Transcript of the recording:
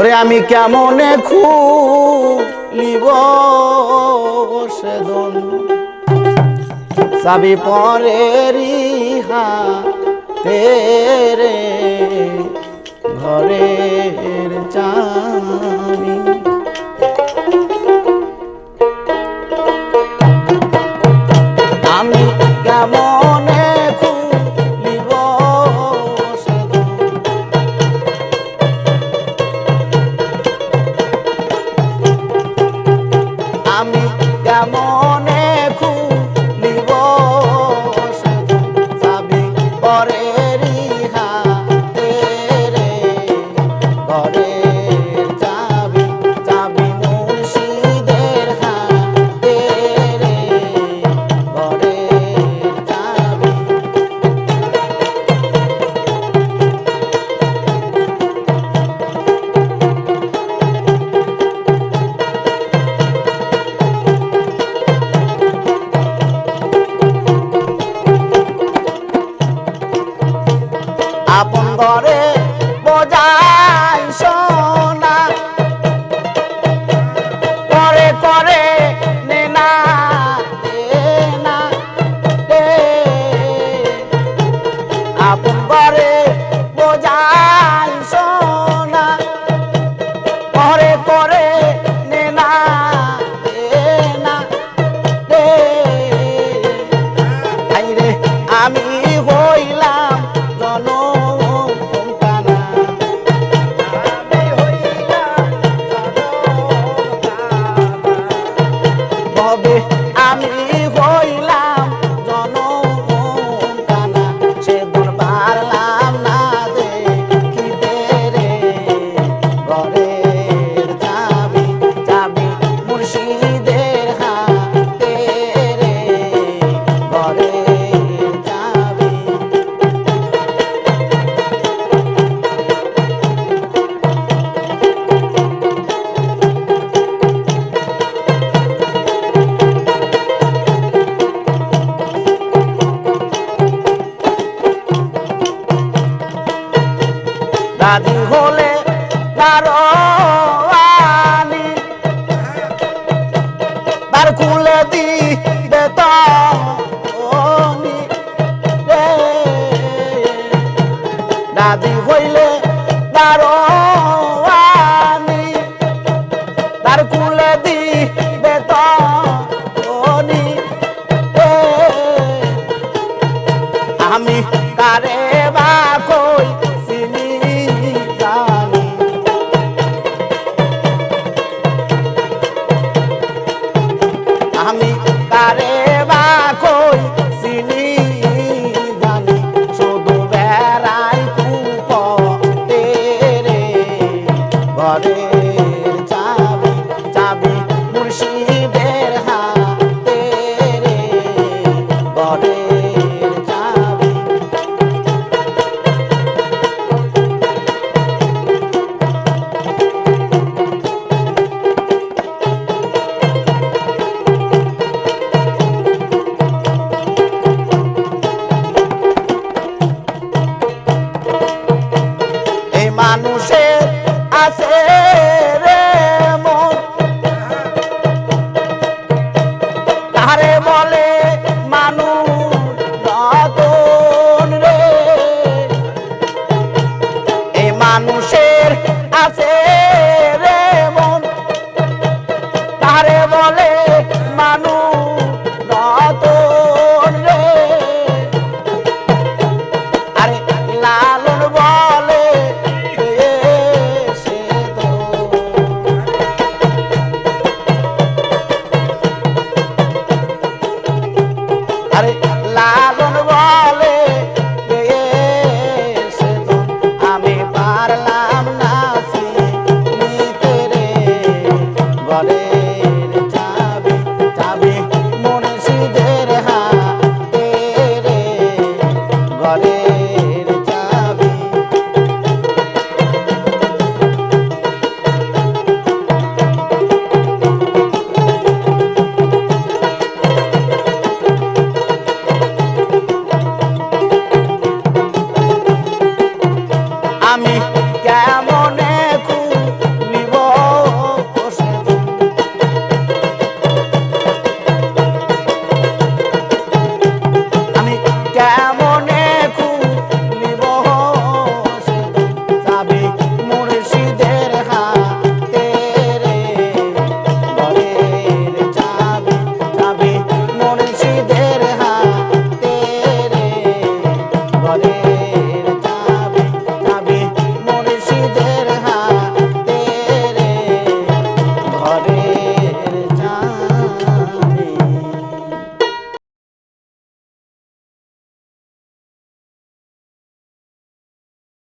ওরে আমি কেমন খুব সেদন? চাবি পরে রিহা তেরে ঘরের চা amor. করে রাজি হলে তারো তার খুলে দিবে রাজি হইলে তারে বা কই চিনি জানি শুধু বেড়াই তু রে ঘরে আছে রে বলে মানুষ রে। মানুষের আছে